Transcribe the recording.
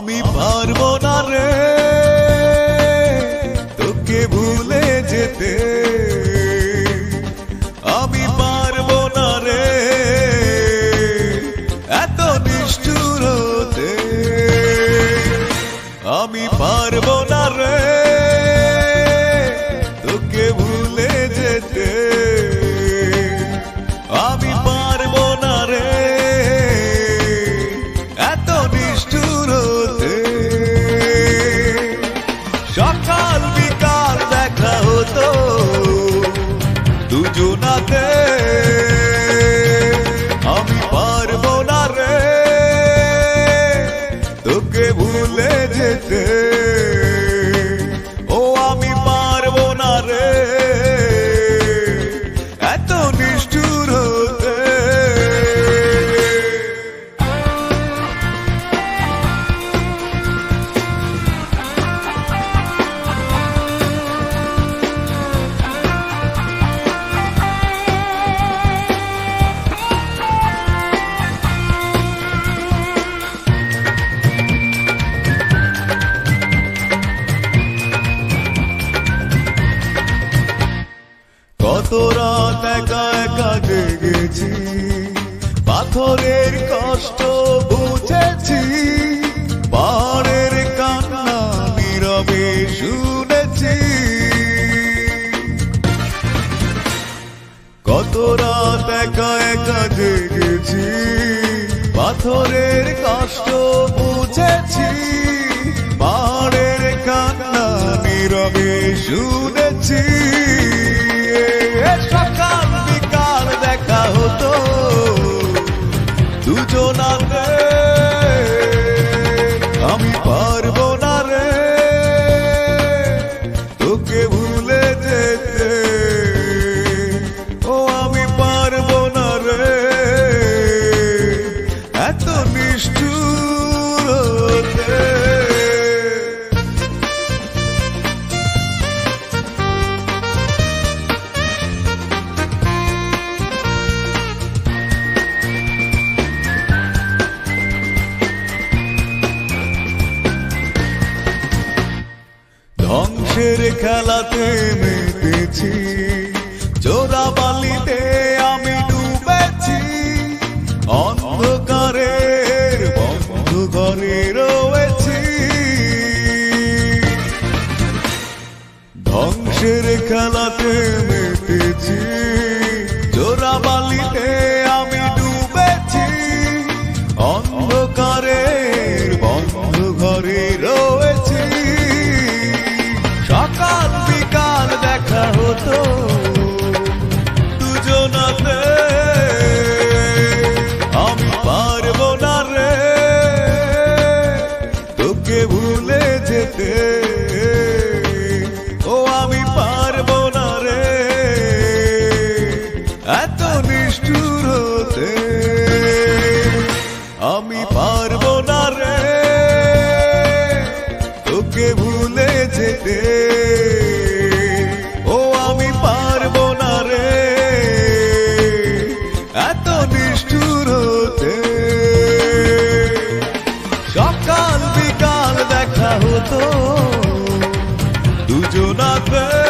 আমি পারব না রে। তোকে ভুলে যেতে। আমি পারব না রে। এত নিষ্ঠুর আমি পারব না পাথরের কষ্ট বুঝেছি পাড়ের কান্না নীরবে শুনেছি। কত রাত একা একা জেগেছি পাথর মাঠের খেলাতে মেতেছি। জোড়া বালিতে আমি ডুবেছি। অন্ধকারে বন্ধ ঘরে রয়েছি। ধ্বংসের খেলাতে মেতেছি। তোকে ভুলে যেতে। ও আমি পারব না রে। এত নিষ্ঠু মতো দুজনাতে